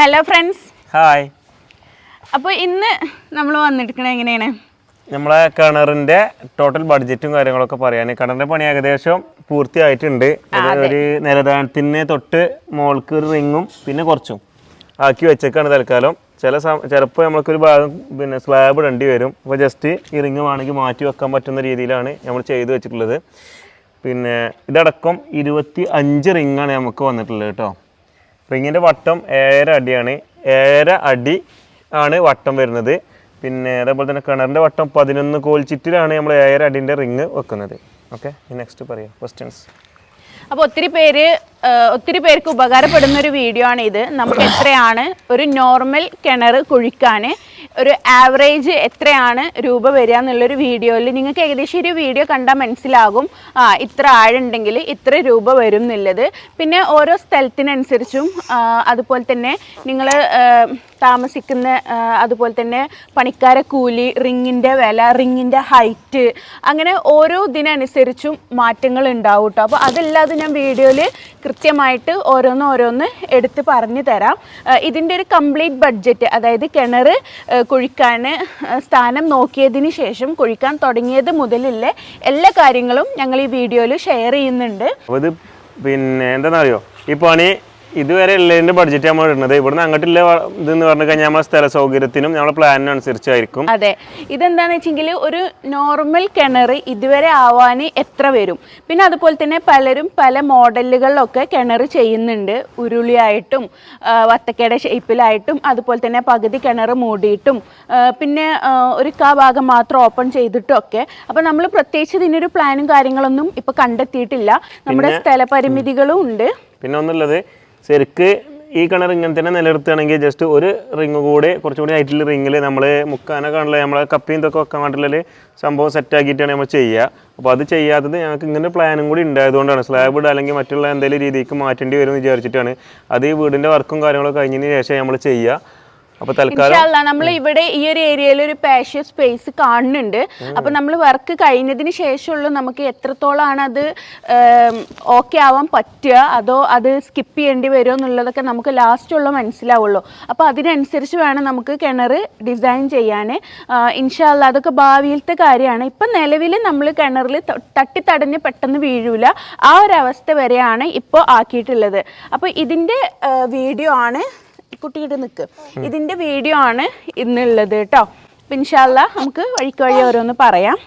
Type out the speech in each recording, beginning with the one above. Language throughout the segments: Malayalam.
ഹലോ ഫ്രണ്ട്സ് ഹായ് അപ്പോൾ ഇന്ന് നമ്മൾ വന്നിരിക്കണത് എങ്ങനെയാണ്? നമ്മളെ കിണറിന്റെ ടോട്ടൽ ബഡ്ജറ്റും കാര്യങ്ങളൊക്കെ പറയാൻ കിണറിന്റെ പണി ഏകദേശം പൂർത്തിയായിട്ടുണ്ട്. ഒരു നിലദാനത്തിന് തൊട്ട് മോൾക്ക് ഒരു റിങ്ങും പിന്നെ കുറച്ചും ആക്കി വെച്ചേക്കാണ് തൽക്കാലം. ചില സമ ചിലപ്പോൾ നമ്മൾക്കൊരു ഭാഗം പിന്നെ സ്ലാബ് ഇടേണ്ടി വരും. അപ്പോൾ ജസ്റ്റ് ഈ റിങ് വേണമെങ്കിൽ മാറ്റി വെക്കാൻ പറ്റുന്ന രീതിയിലാണ് നമ്മൾ ചെയ്തു വെച്ചിട്ടുള്ളത്. പിന്നെ ഇതടക്കം ഇരുപത്തി അഞ്ച് റിങ്ങാണ് നമുക്ക് വന്നിട്ടുള്ളത് കേട്ടോ. റിങ്ങിന്റെ വട്ടം ഏഴര അടിയാണ്. ഏഴര അടി ആണ് വട്ടം വരുന്നത്. പിന്നെ അതേപോലെ തന്നെ കിണറിന്റെ വട്ടം പതിനൊന്ന് കോൽ ചിറ്റിലാണ് നമ്മൾ ഏഴര അടിന്റെ റിങ് വെക്കുന്നത്. ഓക്കെ നെക്സ്റ്റ് പറയാം. ക്വസ്റ്റ്യൻസ് അപ്പോൾ ഒത്തിരി പേര് ഒത്തിരി പേർക്ക് ഉപകാരപ്പെടുന്ന ഒരു വീഡിയോ ആണ് ഇത്. നമുക്ക് എത്രയാണ് ഒരു നോർമൽ കിണർ കുഴിക്കാൻ ഒരു ആവറേജ് എത്രയാണ് രൂപ വരിക എന്നുള്ളൊരു വീഡിയോയിൽ നിങ്ങൾക്ക് ഏകദേശം ഒരു വീഡിയോ കണ്ടാൽ മനസ്സിലാകും. ആ ഇത്ര ആഴുണ്ടെങ്കിൽ ഇത്ര രൂപ വരും എന്നുള്ളത്. പിന്നെ ഓരോ സ്ഥലത്തിനനുസരിച്ചും അതുപോലെ തന്നെ നിങ്ങൾ താമസിക്കുന്ന അതുപോലെ തന്നെ പണിക്കാരെ കൂലി റിങ്ങിന്റെ വില റിങ്ങിന്റെ ഹൈറ്റ് അങ്ങനെ ഓരോ ഇതിനനുസരിച്ചും മാറ്റങ്ങൾ ഉണ്ടാവും കേട്ടോ അപ്പോൾ അതല്ലാതെ ഞാൻ വീഡിയോയിൽ കൃത്യമായിട്ട് ഓരോന്ന് ഓരോന്ന് എടുത്ത് പറഞ്ഞു തരാം. ഇതിന്റെ ഒരു കംപ്ലീറ്റ് ബഡ്ജറ്റ് അതായത് കിണർ കുഴിക്കാൻ സ്ഥാനം നോക്കിയതിന് ശേഷം കുഴിക്കാൻ തുടങ്ങിയത് മുതലുള്ള എല്ലാ കാര്യങ്ങളും ഞങ്ങൾ ഈ വീഡിയോയിൽ ഷെയർ ചെയ്യുന്നുണ്ട്. പിന്നെ എന്താണെന്നറിയോ? ഈ പണി ഇതുവരെ ഉള്ളതിന്റെ ബഡ്ജറ്റ് നമ്മൾ ഇടുന്നത്. ഇവിടുന്ന് അങ്ങോട്ടുള്ള ഇതെന്ന് പറഞ്ഞു കഴിഞ്ഞാൽ നമ്മളെ സ്ഥല സൗകര്യത്തിനും നമ്മളെ പ്ലാനിനനുസരിച്ചായിരിക്കും അതെ. ഇതെന്താണെന്ന് വെച്ചെങ്കിൽ ഒരു നോർമൽ കിണർ ഇതുവരെ ആവാൻ എത്ര വരും? പിന്നെ അതുപോലെ തന്നെ പലരും പല മോഡലുകളിലൊക്കെ കിണർ ചെയ്യുന്നുണ്ട്. ഉരുളിയായിട്ടും വത്തക്കയുടെ ഷേപ്പിലായിട്ടും അതുപോലെ തന്നെ പകുതി കിണർ മൂടിയിട്ടും പിന്നെ ഒരു കാ ഭാഗം മാത്രം ഓപ്പൺ ചെയ്തിട്ടും ഒക്കെ അപ്പം നമ്മൾ പ്രത്യേകിച്ച് ഇതിനൊരു പ്ലാനും കാര്യങ്ങളൊന്നും ഇപ്പോൾ കണ്ടെത്തിയിട്ടില്ല. നമ്മുടെ സ്ഥലപരിമിതികളും ഉണ്ട്. പിന്നെ ഒന്നുള്ളത് ശരിക്ക് ഈ കിണർ ഇങ്ങനെ തന്നെ നിലനിർത്തുകയാണെങ്കിൽ ജസ്റ്റ് ഒരു റിങ് കൂടി കുറച്ചുകൂടി ഹൈറ്റിൽ റിങ്ങിൽ നമ്മൾ മുക്കാനൊക്കെ ആണല്ലോ നമ്മളെ കപ്പിയും ഇതൊക്കെ വെക്കാൻ വേണ്ടിയുള്ള സംഭവം സെറ്റ് ആക്കിയിട്ടാണ് നമ്മൾ ചെയ്യുക. അപ്പോൾ അത് ചെയ്യാത്തത് ഞങ്ങൾക്ക് ഇങ്ങനെ പ്ലാനും കൂടി ഉണ്ടായതുകൊണ്ടാണ്. സ്ലാബ് ഇടുക അല്ലെങ്കിൽ മറ്റുള്ള എന്തെങ്കിലും രീതിക്ക് മാറ്റേണ്ടി വരും എന്ന് വിചാരിച്ചിട്ടാണ്. അത് ഈ വീടിന്റെ വർക്കും കാര്യങ്ങളൊക്കെ കഴിഞ്ഞതിന് ശേഷം നമ്മൾ ചെയ്യുക. തൽക്കാലം നമ്മൾ ഇവിടെ ഈ ഒരു ഏരിയയിൽ ഒരു പാഷ്യ സ്പേസ് കാണുന്നുണ്ട്. അപ്പൊ നമ്മൾ വർക്ക് കഴിഞ്ഞതിന് ശേഷമുള്ള നമുക്ക് എത്രത്തോളാണ് അത് ഓക്കെ ആവാൻ പറ്റുക? അതോ അത് സ്കിപ്പ് ചെയ്യേണ്ടി വരുമോ എന്നുള്ളതൊക്കെ നമുക്ക് ലാസ്റ്റ് ഉള്ള മനസ്സിലാവുള്ളൂ. അപ്പൊ അതിനനുസരിച്ച് വേണം നമുക്ക് കിണർ ഡിസൈൻ ചെയ്യാൻ ഇൻഷാല്ല അതൊക്കെ ഭാവിയിലത്തെ കാര്യമാണ്. ഇപ്പൊ നിലവിൽ നമ്മൾ കിണറിൽ തട്ടി തടഞ്ഞ് പെട്ടെന്ന് വീഴൂല. ആ ഒരു അവസ്ഥ വരെയാണ് ഇപ്പോൾ ആക്കിയിട്ടുള്ളത്. അപ്പോൾ ഇതിന്റെ വീഡിയോ ആണ് കുട്ടിയുടെ നിൽക്ക് ഇതിന്റെ വീഡിയോ ആണ് ഇന്നുള്ളത് കേട്ടോ. അപ്പം ഇൻഷാല്ല നമുക്ക് വഴിക്ക് വഴി ഓരോന്ന് പറയാം.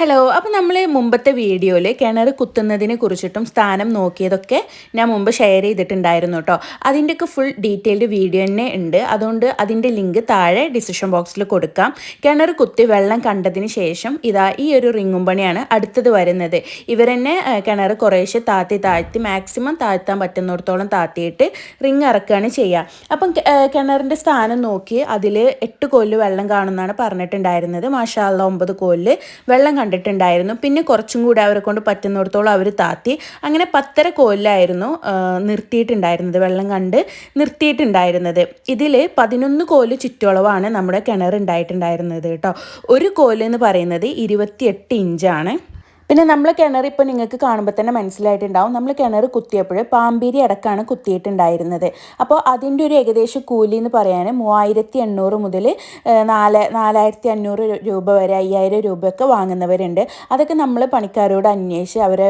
ഹലോ അപ്പോൾ നമ്മൾ മുമ്പത്തെ വീഡിയോയിൽ കിണർ കുത്തുന്നതിനെ കുറിച്ചിട്ടും സ്ഥാനം നോക്കിയതൊക്കെ ഞാൻ മുമ്പ് ഷെയർ ചെയ്തിട്ടുണ്ടായിരുന്നു കേട്ടോ അതിന്റെയൊക്കെ ഫുൾ ഡീറ്റെയിൽഡ് വീഡിയോ തന്നെ ഉണ്ട്. അതുകൊണ്ട് അതിന്റെ ലിങ്ക് താഴെ ഡിസിഷൻ ബോക്സിൽ കൊടുക്കാം. കിണർ കുത്തി വെള്ളം കണ്ടതിന് ശേഷം ഇതാ ഈ ഒരു റിങ്ങും പണിയാണ് അടുത്തത് വരുന്നത്. ഇവരെന്നെ കിണർ കുറേശ്ശെ താത്തി താഴ്ത്തി മാക്സിമം താഴ്ത്താൻ പറ്റുന്നിടത്തോളം താത്തിയിട്ട് റിങ് ഇറക്കുകയാണ് ചെയ്യുക അപ്പം കിണറിന്റെ സ്ഥാനം നോക്കി അതിൽ എട്ട് കോൽ വെള്ളം കാണുമെന്നാണ് പറഞ്ഞിട്ടുണ്ടായിരുന്നത്. മാഷാല്ല ഒമ്പത് കോൽ വെള്ളം കണ്ടിട്ടുണ്ടായിരുന്നു. പിന്നെ കുറച്ചും കൂടി അവരെ കൊണ്ട് പറ്റുന്നിടത്തോളം അവർ താത്തി. അങ്ങനെ പത്തര കോലിലായിരുന്നു നിർത്തിയിട്ടുണ്ടായിരുന്നത് വെള്ളം കണ്ട് നിർത്തിയിട്ടുണ്ടായിരുന്നത്. ഇതിൽ പതിനൊന്ന് കോൽ ചുറ്റളവാണ് നമ്മുടെ കിണർ ഉണ്ടായിട്ടുണ്ടായിരുന്നത് കേട്ടോ. ഒരു കോൽ എന്ന് പറയുന്നത് ഇരുപത്തിയെട്ട് ഇഞ്ചാണ്. പിന്നെ നമ്മൾ കിണർ ഇപ്പോൾ നിങ്ങൾക്ക് കാണുമ്പോൾ തന്നെ മനസ്സിലായിട്ടുണ്ടാവും. നമ്മൾ കിണർ കുത്തിയപ്പോൾ പാമ്പേരി അടക്കാണ് കുത്തിയിട്ടുണ്ടായിരുന്നത്. അപ്പോൾ അതിന്റെ ഒരു ഏകദേശം കൂലി എന്ന് പറയാൻ മൂവായിരത്തി എണ്ണൂറ് മുതൽ നാല് നാലായിരത്തി അഞ്ഞൂറ് രൂപ വരെ അയ്യായിരം രൂപയൊക്കെ വാങ്ങുന്നവരുണ്ട്. അതൊക്കെ നമ്മൾ പണിക്കാരോട് അന്വേഷിച്ച് അവർ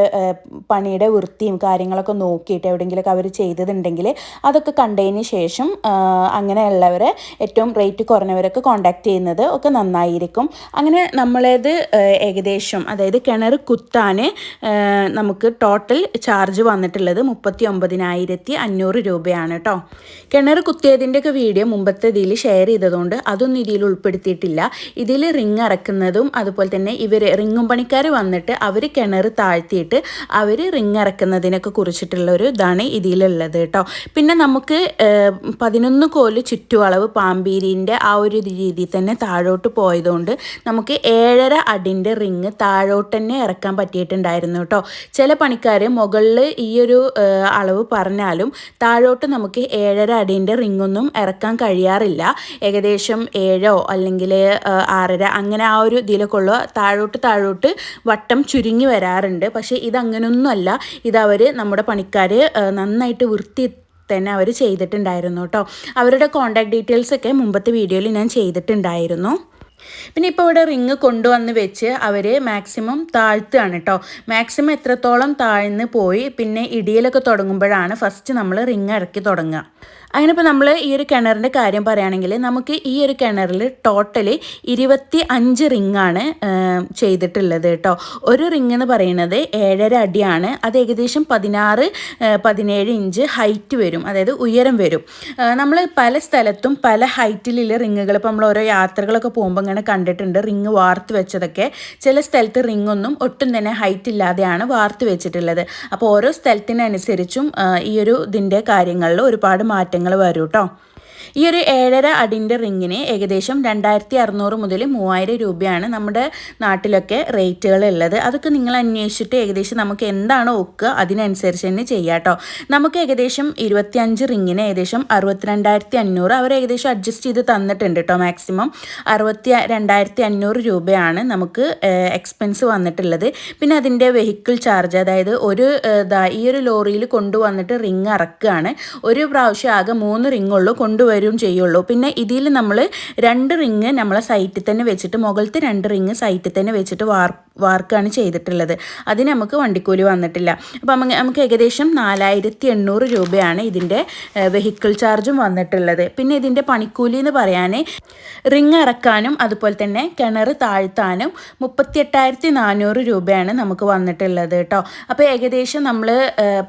പണിയുടെ വൃത്തിയും കാര്യങ്ങളൊക്കെ നോക്കിയിട്ട് എവിടെയെങ്കിലുമൊക്കെ അവർ ചെയ്തതുണ്ടെങ്കിൽ അതൊക്കെ കണ്ടതിന് ശേഷം അങ്ങനെയുള്ളവരെ ഏറ്റവും റേറ്റ് കുറഞ്ഞവരൊക്കെ കോണ്ടാക്ട് ചെയ്യുന്നത് ഒക്കെ നന്നായിരിക്കും. അങ്ങനെ നമ്മളേത് ഏകദേശം അതായത് കിണർ കുത്താൻ നമുക്ക് ടോട്ടൽ ചാർജ് വന്നിട്ടുള്ളത് മുപ്പത്തി ഒമ്പതിനായിരത്തി അഞ്ഞൂറ് രൂപയാണ് കേട്ടോ കിണർ കുത്തിയതിന്റെയൊക്കെ വീഡിയോ മുമ്പത്തെ ഇതിൽ ഷെയർ ചെയ്തതുകൊണ്ട് അതൊന്നും ഇതിൽ ഉൾപ്പെടുത്തിയിട്ടില്ല. ഇതിൽ റിങ് ഇറക്കുന്നതും അതുപോലെ തന്നെ ഇവർ റിങ്ങും പണിക്കാർ വന്നിട്ട് അവർ കിണർ താഴ്ത്തിയിട്ട് അവർ റിങ് ഇറക്കുന്നതിനൊക്കെ കുറിച്ചിട്ടുള്ള ഒരു ഇതാണ് ഇതിലുള്ളത് കേട്ടോ പിന്നെ നമുക്ക് പതിനൊന്ന് കോൽ ചുറ്റുവളവ് പാമ്പീരിന്റെ ആ ഒരു രീതിയിൽ തന്നെ താഴോട്ട് പോയതുകൊണ്ട് നമുക്ക് ഏഴര അടിന്റെ റിങ് താഴോട്ട് തന്നെ ഇറക്കാൻ പറ്റിയിട്ടുണ്ടായിരുന്നു കേട്ടോ ചില പണിക്കാർ മുകളിൽ ഈ ഒരു അളവ് പറഞ്ഞാലും താഴോട്ട് നമുക്ക് ഏഴര അടീന്റെ റിങ്ങൊന്നും ഇറക്കാൻ കഴിയാറില്ല. ഏകദേശം ഏഴോ അല്ലെങ്കിൽ ആറര അങ്ങനെ ആ ഒരു ഇതിലൊക്കെയുള്ള താഴോട്ട് താഴോട്ട് വട്ടം ചുരുങ്ങി വരാറുണ്ട്. പക്ഷേ ഇതങ്ങനൊന്നുമല്ല. ഇതവർ നമ്മുടെ പണിക്കാർ നന്നായിട്ട് വൃത്തി തന്നെ അവർ ചെയ്തിട്ടുണ്ടായിരുന്നു കേട്ടോ അവരുടെ കോൺടാക്ട് ഡീറ്റെയിൽസൊക്കെ മുമ്പത്തെ വീഡിയോയിൽ ഞാൻ ചെയ്തിട്ടുണ്ടായിരുന്നു. പിന്നെ ഇപ്പോൾ ഇവിടെ റിങ് കൊണ്ടുവന്ന് വെച്ച് അവർ മാക്സിമം താഴ്ത്തുകയാണ് കേട്ടോ മാക്സിമം എത്രത്തോളം താഴ്ന്ന് പോയി പിന്നെ ഇടിയിലൊക്കെ തുടങ്ങുമ്പോഴാണ് ഫസ്റ്റ് നമ്മൾ റിങ് ഇറക്കി തുടങ്ങുക. അങ്ങനെ ഇപ്പോൾ നമ്മൾ ഈ ഒരു കിണറിന്റെ കാര്യം പറയുകയാണെങ്കിൽ നമുക്ക് ഈ ഒരു കിണറിൽ ടോട്ടലി ഇരുപത്തി അഞ്ച് റിങ്ങാണ് ചെയ്തിട്ടുള്ളത് കേട്ടോ. ഒരു റിങ് എന്ന് പറയുന്നത് ഏഴര അടിയാണ്. അത് ഏകദേശം പതിനാറ് പതിനേഴ് ഇഞ്ച് ഹൈറ്റ് വരും. അതായത് ഉയരം വരും. നമ്മൾ പല സ്ഥലത്തും പല ഹൈറ്റിലുള്ള റിങ്ങുകൾ ഇപ്പോൾ നമ്മൾ ഓരോ യാത്രകളൊക്കെ പോകുമ്പോൾ ഇങ്ങനെ കണ്ടിട്ടുണ്ട്. റിങ് വാർത്ത് വെച്ചതൊക്കെ. ചില സ്ഥലത്ത് റിങ് ഒന്നും ഒട്ടും തന്നെ ഹൈറ്റ് ഇല്ലാതെയാണ് വാർത്ത് വെച്ചിട്ടുള്ളത്. അപ്പോൾ ഓരോ സ്ഥലത്തിനനുസരിച്ചും ഈ ഒരു ഇതിന്റെ കാര്യങ്ങളിൽ ഒരുപാട് മാറ്റങ്ങൾ വരും കേട്ടോ ഈ ഒരു ഏഴര അടിന്റെ റിങ്ങിന് ഏകദേശം രണ്ടായിരത്തി അറുന്നൂറ് മുതൽ മൂവായിരം രൂപയാണ് നമ്മുടെ നാട്ടിലൊക്കെ റേറ്റുകൾ ഉള്ളത് അതൊക്കെ നിങ്ങൾ അന്വേഷിച്ചിട്ട് ഏകദേശം നമുക്ക് എന്താണ് ഒക്കുക അതിനനുസരിച്ച് തന്നെ ചെയ്യാം നമുക്ക് ഏകദേശം ഇരുപത്തിയഞ്ച് റിങ്ങിന് ഏകദേശം അറുപത്തിരണ്ടായിരത്തി അഞ്ഞൂറ് അവർ ഏകദേശം അഡ്ജസ്റ്റ് ചെയ്ത് തന്നിട്ടുണ്ട് കേട്ടോ മാക്സിമം അറുപത്തി രണ്ടായിരത്തി അഞ്ഞൂറ് രൂപയാണ് നമുക്ക് എക്സ്പെൻസ് വന്നിട്ടുള്ളത്. പിന്നെ അതിന്റെ വെഹിക്കിൾ ചാർജ് അതായത് ഒരു ഈ ഒരു ലോറിയിൽ കൊണ്ടുവന്നിട്ട് റിങ് ഇറക്കുകയാണ് ഒരു പ്രാവശ്യം ആകെ മൂന്ന് റിങ്ങുള്ളൂ ഉള്ളൂ കൊണ്ടുവരും ചെയ്യുള്ളൂ. പിന്നെ ഇതിൽ നമ്മൾ രണ്ട് റിങ് നമ്മളെ സൈറ്റിൽ തന്നെ വെച്ചിട്ട് മുകളിലത്തെ രണ്ട് റിങ് സൈറ്റിൽ തന്നെ വെച്ചിട്ട് വാർ വാർക്കാണ് ചെയ്തിട്ടുള്ളത്. അതിന് നമുക്ക് വണ്ടിക്കൂലി വന്നിട്ടില്ല. അപ്പം നമുക്ക് നമുക്ക് ഏകദേശം നാലായിരത്തി എണ്ണൂറ് രൂപയാണ് ഇതിന്റെ വെഹിക്കിൾ ചാർജും വന്നിട്ടുള്ളത്. പിന്നെ ഇതിന്റെ പണിക്കൂലി എന്ന് പറയാൻ റിങ് ഇറക്കാനും അതുപോലെ തന്നെ കിണർ താഴ്ത്താനും മുപ്പത്തിയെട്ടായിരത്തി നാനൂറ് രൂപയാണ് നമുക്ക് വന്നിട്ടുള്ളത് കേട്ടോ. അപ്പോൾ ഏകദേശം നമ്മൾ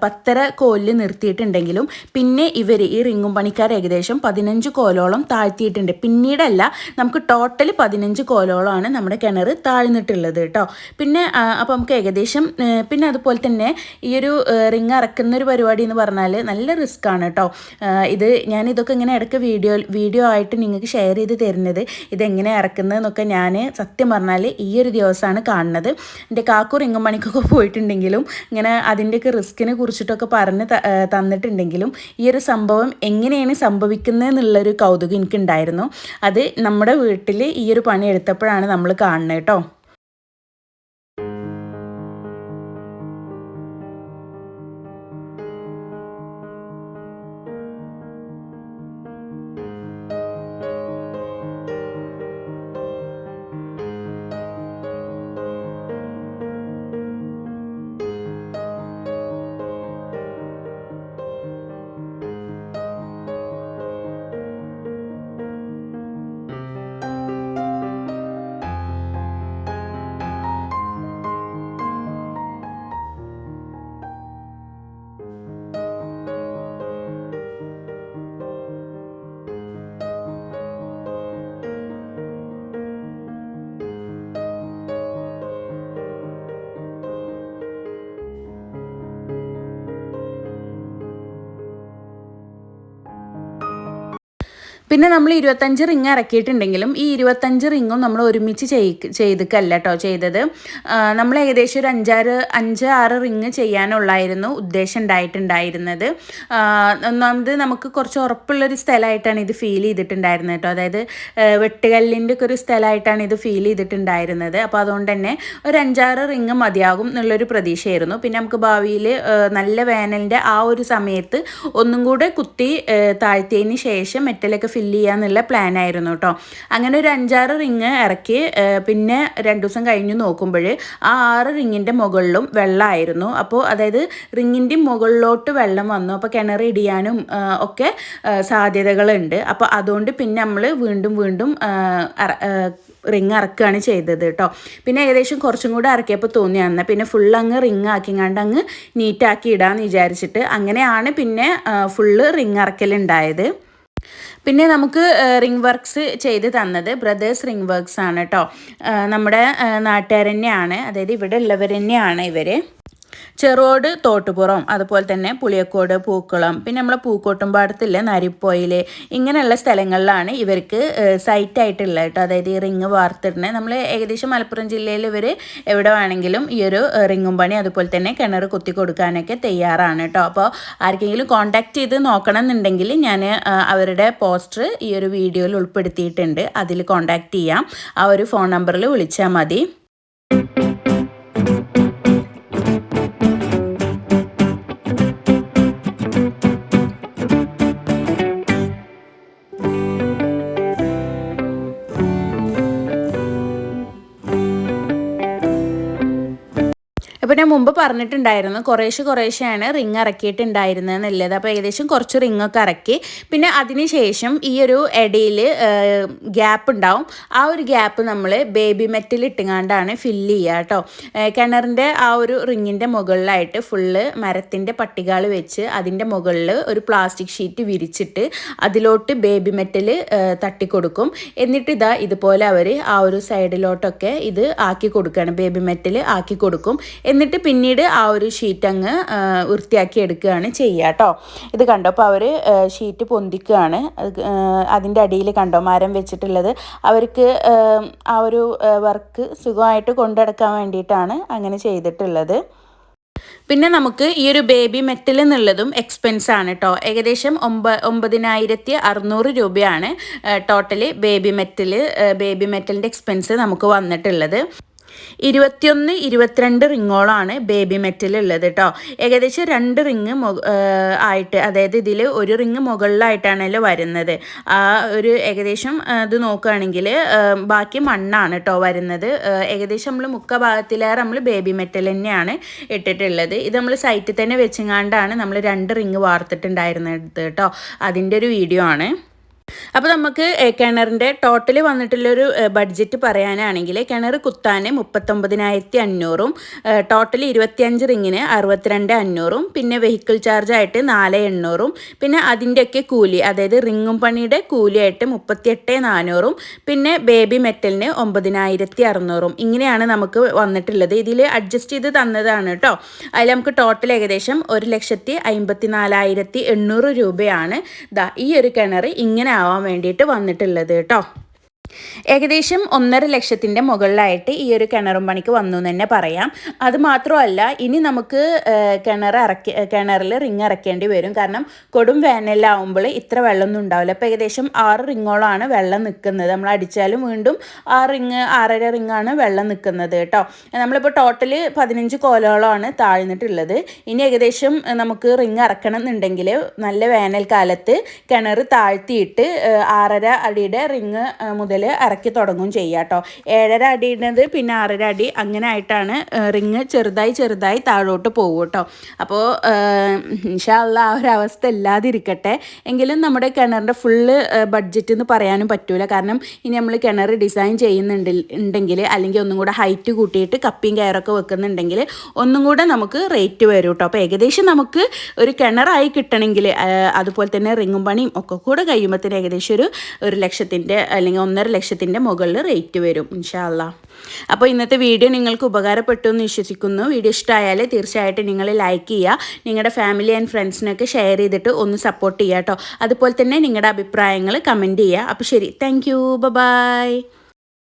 പത്തര കോലിൽ നിർത്തിയിട്ടുണ്ടെങ്കിലും പിന്നെ ഇവർ ഈ റിങ്ങും പണിക്കാർ ഏകദേശം പതിനഞ്ച് കോലോളം താഴ്ത്തിയിട്ടുണ്ട്. പിന്നീടല്ല നമുക്ക് ടോട്ടൽ പതിനഞ്ച് കോലോളമാണ് നമ്മുടെ കിണർ താഴ്ന്നിട്ടുള്ളത് കേട്ടോ പിന്നെ അപ്പം അപ്പോൾ നമുക്ക് ഏകദേശം പിന്നെ അതുപോലെ തന്നെ ഈ ഒരു റിങ് അറക്കുന്ന ഒരു പരിപാടി എന്ന് പറഞ്ഞാൽ നല്ല റിസ്ക് ആണ് കേട്ടോ ഇത് ഞാൻ ഇതൊക്കെ ഇങ്ങനെ ഇടയ്ക്ക് വീഡിയോ വീഡിയോ ആയിട്ട് നിങ്ങൾക്ക് ഷെയർ ചെയ്ത് തരുന്നത് ഇതെങ്ങനെ ഇറക്കുന്നതെന്നൊക്കെ ഞാൻ സത്യം പറഞ്ഞാൽ ഈ ഒരു ദിവസമാണ് കാണുന്നത്. എന്റെ കാക്കു റിങ്ങും മണിക്കൊക്കെ പോയിട്ടുണ്ടെങ്കിലും ഇങ്ങനെ അതിന്റെയൊക്കെ റിസ്കിനെ കുറിച്ചിട്ടൊക്കെ പറഞ്ഞ് തന്നിട്ടുണ്ടെങ്കിലും ഈ ഒരു സംഭവം എങ്ങനെയാണ് സംഭവിക്കുന്നത് എന്നുള്ളൊരു കൗതുകം എനിക്കുണ്ടായിരുന്നു. അത് നമ്മുടെ വീട്ടിൽ ഈ ഒരു പണി എടുത്തപ്പോഴാണ് നമ്മൾ കാണുന്നത് കേട്ടോ. പിന്നെ നമ്മൾ ഇരുപത്തഞ്ച് റിങ് ഇറക്കിയിട്ടുണ്ടെങ്കിലും ഈ ഇരുപത്തഞ്ച് റിങ്ങും നമ്മൾ ഒരുമിച്ച് ചെയ് ചെയ്തിക്കല്ല കേട്ടോ ചെയ്തത്. നമ്മൾ ഏകദേശം ഒരു അഞ്ചാറ് അഞ്ച് ആറ് റിങ് ചെയ്യാനുള്ളായിരുന്നു ഉദ്ദേശം ഉണ്ടായിട്ടുണ്ടായിരുന്നത്. ഒന്നാമത് നമുക്ക് കുറച്ച് ഉറപ്പുള്ളൊരു സ്ഥലമായിട്ടാണ് ഇത് ഫീൽ ചെയ്തിട്ടുണ്ടായിരുന്നത് കേട്ടോ അതായത് വെട്ടുകല്ലിന്റെ ഒക്കെ ഒരു സ്ഥലമായിട്ടാണ് ഇത് ഫീൽ ചെയ്തിട്ടുണ്ടായിരുന്നത്. അപ്പോൾ അതുകൊണ്ട് തന്നെ ഒരു അഞ്ചാറ് റിങ് മതിയാകും എന്നുള്ളൊരു പ്രതീക്ഷയായിരുന്നു. പിന്നെ നമുക്ക് ഭാവിയിൽ നല്ല വേനലിന്റെ ആ ഒരു സമയത്ത് ഒന്നും കൂടെ കുത്തി താഴ്ത്തിയതിന് ശേഷം മെറ്റലൊക്കെ ഫില്ല് ചെയ്യാന്നുള്ള പ്ലാൻ ആയിരുന്നു കേട്ടോ അങ്ങനെ ഒരു അഞ്ചാറ് റിങ് ഇറക്കി പിന്നെ രണ്ട് ദിവസം കഴിഞ്ഞ് നോക്കുമ്പോൾ ആ ആറ് റിങ്ങിന്റെ മുകളിലും വെള്ളമായിരുന്നു അപ്പോൾ അതായത് റിങ്ങിന്റെ മുകളിലോട്ട് വെള്ളം വന്നു. അപ്പോൾ കിണർ ഇടിയാനും ഒക്കെ സാധ്യതകളുണ്ട്. അപ്പോൾ അതുകൊണ്ട് പിന്നെ നമ്മൾ വീണ്ടും വീണ്ടും റിങ് ഇറക്കുകയാണ് ചെയ്തത് കേട്ടോ പിന്നെ ഏകദേശം കുറച്ചും കൂടെ ഇറക്കിയപ്പോൾ തോന്നി അന്ന്. പിന്നെ ഫുൾ അങ്ങ് റിങ് ആക്കിങ്ങാണ്ട് അങ്ങ് നീറ്റാക്കി ഇടാമെന്ന് വിചാരിച്ചിട്ട് അങ്ങനെയാണ് പിന്നെ ഫുള്ള് റിങ് ഇറക്കലുണ്ടായത്. പിന്നെ നമുക്ക് റിംഗ് വർക്ക്സ് ചെയ്ത് തന്നത് ബ്രദേഴ്സ് റിംഗ് വർക്ക്സ് ആണ് കേട്ടോ നമ്മുടെ നാട്ടുകാർ തന്നെയാണ്. അതായത് ഇവിടെ ഉള്ളവർ തന്നെയാണ് ഇവർ ചെറുകോട് തോട്ടുപുറം അതുപോലെ തന്നെ പുളിയക്കോട് പൂക്കുളം പിന്നെ നമ്മളെ പൂക്കോട്ടുംപാടത്തില്ലേ നരിപ്പോയിൽ ഇങ്ങനെയുള്ള സ്ഥലങ്ങളിലാണ് ഇവർക്ക് സൈറ്റ് ആയിട്ടുള്ളത് കേട്ടോ. അതായത് ഈ റിങ് വാർത്തിടുന്നത്. നമ്മൾ ഏകദേശം മലപ്പുറം ജില്ലയിൽ ഇവർ എവിടെ വേണമെങ്കിലും ഈ ഒരു റിങ്ങും പണി അതുപോലെ തന്നെ കിണർ കുത്തി കൊടുക്കാനൊക്കെ തയ്യാറാണ് കേട്ടോ. അപ്പോൾ ആർക്കെങ്കിലും കോൺടാക്ട് ചെയ്ത് നോക്കണം എന്നുണ്ടെങ്കിൽ ഞാൻ അവരുടെ പോസ്റ്റർ ഈ ഒരു വീഡിയോയിൽ ഉൾപ്പെടുത്തിയിട്ടുണ്ട്. അതിൽ കോൺടാക്ട് ചെയ്യാം. ആ ഒരു ഫോൺ നമ്പറിൽ വിളിച്ചാൽ മതി. ഞാൻ മുമ്പ് പറഞ്ഞിട്ടുണ്ടായിരുന്നു കുറേശ്ശെ കുറേശ്ശെയാണ് റിങ് ഇറക്കിയിട്ടുണ്ടായിരുന്നതെന്നുള്ളത് അപ്പോൾ ഏകദേശം കുറച്ച് റിങ്ങൊക്കെ ഇറക്കി പിന്നെ അതിന് ശേഷം ഈ ഒരു ഇടയിൽ ഗ്യാപ്പ് ഉണ്ടാവും. ആ ഒരു ഗ്യാപ്പ് നമ്മൾ ബേബി മെറ്റിൽ ഇട്ടുങ്ങാണ്ടാണ് ഫില്ല് ചെയ്യുക കേട്ടോ കിണറിന്റെ ആ ഒരു റിങ്ങിന്റെ മുകളിലായിട്ട് ഫുള്ള് മരത്തിന്റെ പട്ടികാൾ വെച്ച് അതിന്റെ മുകളിൽ ഒരു പ്ലാസ്റ്റിക് ഷീറ്റ് വിരിച്ചിട്ട് അതിലോട്ട് ബേബി മെറ്റൽ തട്ടിക്കൊടുക്കും. എന്നിട്ട് ഇതാ ഇതുപോലെ അവർ ആ ഒരു സൈഡിലോട്ടൊക്കെ ഇത് ആക്കി കൊടുക്കുകയാണ് ബേബി മെറ്റൽ ആക്കി കൊടുക്കും. എന്നിട്ട് പിന്നീട് ആ ഒരു ഷീറ്റ് അങ്ങ് വൃത്തിയാക്കി എടുക്കുകയാണ് ചെയ്യുക കേട്ടോ ഇത് കണ്ടോ? അപ്പോൾ അവർ ഷീറ്റ് പൊന്തിക്കുകയാണ്. അത്, അതിന്റെ അടിയിൽ കണ്ടോ? മരം വെച്ചിട്ടുള്ളത്. അവർക്ക് ആ, ആ ഒരു വർക്ക് സുഖമായിട്ട് കൊണ്ടെടുക്കാൻ വേണ്ടിയിട്ടാണ് അങ്ങനെ ചെയ്തിട്ടുള്ളത്. പിന്നെ നമുക്ക് ഈ ഒരു ബേബി മെറ്റൽ എന്നുള്ളതും എക്സ്പെൻസ് ആണ് കേട്ടോ ഏകദേശം ഒമ്പ ഒമ്പതിനായിരത്തി അറുന്നൂറ് രൂപയാണ് ടോട്ടൽ ബേബി മെറ്റൽ ബേബി മെറ്റലിന്റെ എക്സ്പെൻസ് നമുക്ക് വന്നിട്ടുള്ളത്. ഇരുപത്തിയൊന്ന് ഇരുപത്തിരണ്ട് റിങ്ങോളാണ് ബേബി മെറ്റൽ ഉള്ളത് കേട്ടോ ഏകദേശം രണ്ട് റിങ് ആയിട്ട് അതായത് ഇതിൽ ഒരു റിങ് മുകളിലായിട്ടാണല്ലോ വരുന്നത്. ആ ഒരു ഏകദേശം ഇത് നോക്കുകയാണെങ്കിൽ ബാക്കി മണ്ണാണ് കേട്ടോ വരുന്നത്. ഏകദേശം നമ്മൾ മുക്ക ഭാഗത്തിലേറെ നമ്മൾ ബേബി മെറ്റൽ തന്നെയാണ് ഇട്ടിട്ടുള്ളത്. ഇത് നമ്മൾ സൈറ്റിൽ തന്നെ വെച്ചെങ്ങാണ്ടാണ് നമ്മൾ രണ്ട് റിങ് വാർത്തിട്ടുണ്ടായിരുന്നത് കേട്ടോ അതിന്റെ ഒരു വീഡിയോ ആണ്. അപ്പോൾ നമുക്ക് കിണറിന്റെ ടോട്ടൽ വന്നിട്ടുള്ളൊരു ബഡ്ജറ്റ് പറയാനാണെങ്കിൽ കിണർ കുത്താൻ മുപ്പത്തൊമ്പതിനായിരത്തി അഞ്ഞൂറും ടോട്ടൽ ഇരുപത്തിയഞ്ച് റിങ്ങിന് അറുപത്തിരണ്ട് അഞ്ഞൂറും പിന്നെ വെഹിക്കിൾ ചാർജ് ആയിട്ട് നാല് എണ്ണൂറും പിന്നെ അതിന്റെയൊക്കെ കൂലി അതായത് റിങ്ങും പണിയുടെ കൂലിയായിട്ട് മുപ്പത്തിയെട്ട് നാനൂറും പിന്നെ ബേബി മെറ്റലിന് ഒമ്പതിനായിരത്തി അറുന്നൂറും ഇങ്ങനെയാണ് നമുക്ക് വന്നിട്ടുള്ളത്. ഇതിൽ അഡ്ജസ്റ്റ് ചെയ്ത് തന്നതാണ് കേട്ടോ അതിൽ നമുക്ക് ടോട്ടൽ ഏകദേശം ഒരു ലക്ഷത്തി അമ്പത്തി നാലായിരത്തി എണ്ണൂറ് രൂപയാണ്. ദാ ഈ ഒരു കിണർ ഇങ്ങനെ ആവാൻ വേണ്ടിയിട്ട് വന്നിട്ടുള്ളത് കേട്ടോ. ഏകദേശം ഒന്നര ലക്ഷത്തിന്റെ മുകളിലായിട്ട് ഈ ഒരു കിണറും പണിക്ക് വന്നു എന്ന് തന്നെ പറയാം. അത് മാത്രമല്ല ഇനി നമുക്ക് കിണർ ഇറക്കി കിണറിൽ റിങ് ഇറക്കേണ്ടി വരും. കാരണം കൊടും വേനലാവുമ്പോൾ ഇത്ര വെള്ളമൊന്നും ഉണ്ടാവില്ല. അപ്പോൾ ഏകദേശം ആറ് റിങ്ങോളാണ് വെള്ളം നിൽക്കുന്നത്. നമ്മൾ അടിച്ചാലും വീണ്ടും ആ റിങ് ആറര റിങ്ങാണ് വെള്ളം നിൽക്കുന്നത് കേട്ടോ. നമ്മളിപ്പോൾ ടോട്ടൽ പതിനഞ്ച് കോലോളമാണ് താഴ്ന്നിട്ടുള്ളത്. ഇനി ഏകദേശം നമുക്ക് റിങ് ഇറക്കണം എന്നുണ്ടെങ്കിൽ നല്ല വേനൽക്കാലത്ത് കിണർ താഴ്ത്തിയിട്ട് ആറര അടിയുടെ റിങ് മുതൽ ഇറക്കി തുടങ്ങും ചെയ്യുക കേട്ടോ ഏഴര അടിയുടേത് പിന്നെ ആറര അടി അങ്ങനെ ആയിട്ടാണ് റിങ് ചെറുതായി ചെറുതായി താഴോട്ട് പോകും കേട്ടോ അപ്പോൾ ഇൻഷാല്ല ആ ഒരു അവസ്ഥ ഇല്ലാതിരിക്കട്ടെ. എങ്കിലും നമ്മുടെ കിണറിന്റെ ഫുള്ള് ബഡ്ജറ്റ് എന്ന് പറയാനും പറ്റൂല. കാരണം ഇനി നമ്മൾ കിണർ ഡിസൈൻ ചെയ്യുന്നുണ്ട് ഉണ്ടെങ്കിൽ അല്ലെങ്കിൽ ഒന്നും കൂടെ ഹൈറ്റ് കൂട്ടിയിട്ട് കപ്പിയും കയറൊക്കെ വെക്കുന്നുണ്ടെങ്കിൽ ഒന്നും കൂടെ നമുക്ക് റേറ്റ് വരും കേട്ടോ അപ്പോൾ ഏകദേശം നമുക്ക് ഒരു കിണറായി കിട്ടണമെങ്കിൽ അതുപോലെ തന്നെ റിങ്ങും പണിയും ഒക്കെ കൂടെ കഴിയുമ്പോഴത്തേന് ഏകദേശം ഒരു ഒരു ലക്ഷത്തിന്റെ അല്ലെങ്കിൽ ഒന്നര ലക്ഷത്തിന്റെ മുകളിൽ റേറ്റ് വരും ഇൻഷാല്ല അപ്പോൾ ഇന്നത്തെ വീഡിയോ നിങ്ങൾക്ക് ഉപകാരപ്പെട്ടു എന്ന് വിശ്വസിക്കുന്നു. വീഡിയോ ഇഷ്ടമായാൽ തീർച്ചയായിട്ടും നിങ്ങൾ ലൈക്ക് ചെയ്യുക. നിങ്ങളുടെ ഫാമിലി ആൻഡ് ഫ്രണ്ട്സിനൊക്കെ ഷെയർ ചെയ്തിട്ട് ഒന്ന് സപ്പോർട്ട് ചെയ്യുക കേട്ടോ. അതുപോലെ തന്നെ നിങ്ങളുടെ അഭിപ്രായങ്ങൾ കമന്റ് ചെയ്യുക. അപ്പോൾ ശരി താങ്ക് യു ബൈ